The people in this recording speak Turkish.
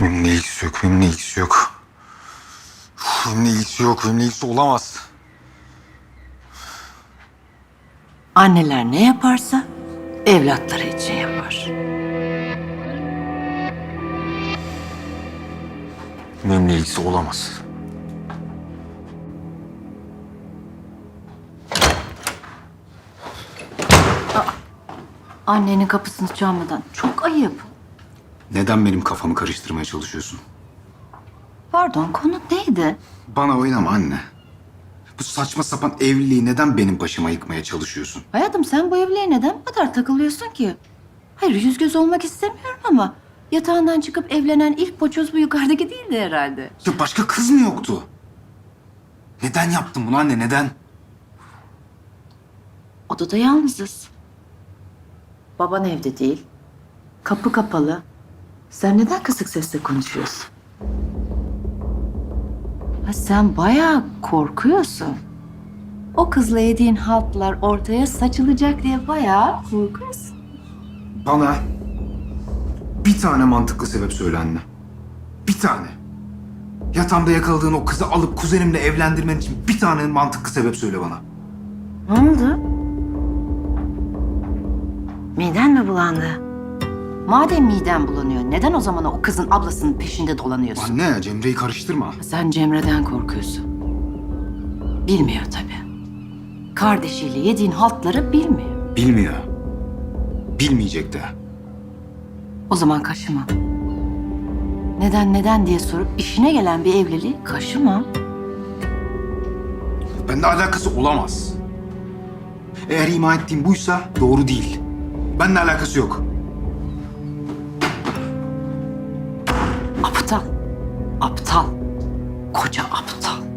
Benimle ilgisi yok, benimle ilgisi yok. Uf, Benimle ilgisi yok, benimle ilgisi olamaz. Anneler ne yaparsa evlatları için yapar. Benimle ilgisi olamaz. Annenin kapısını çalmadan çok ayıp. Neden benim kafamı karıştırmaya çalışıyorsun? Pardon konu neydi? Bana oynama anne. Bu saçma sapan evliliği neden benim başıma yıkmaya çalışıyorsun? Hayatım sen bu evliliğe neden bu kadar takılıyorsun ki? Hayır yüz göz olmak istemiyorum ama yatağından çıkıp evlenen ilk poçoz bu yukarıdaki değildi herhalde. Ya başka kız mı yoktu? Neden yaptın bunu anne, neden? Odada yalnızız. Baban evde değil. Kapı kapalı. Sen neden kısık sesle konuşuyorsun? Ha, sen bayağı korkuyorsun. O kızla yediğin haltlar ortaya saçılacak diye bayağı korkuyorsun. Bana bir tane mantıklı sebep söyle anne. Bir tane. Yatağımda yakaladığın o kızı alıp kuzenimle evlendirmen için bir tane mantıklı sebep söyle bana. Ne oldu? Miden mi bulandı? Madem miden bulanıyor, neden o zaman o kızın ablasının peşinde dolanıyorsun? Anne Cemre'yi karıştırma. Sen Cemre'den korkuyorsun. Bilmiyor tabii. Kardeşiyle yediğin haltları bilmiyor. Bilmiyor. Bilmeyecek de. O zaman kaşıma. Neden neden diye sorup işine gelen bir evliliği kaşıma. Bende alakası olamaz. Eğer ima ettiğim buysa doğru değil. Benimle alakası yok. Aptal. Koca aptal.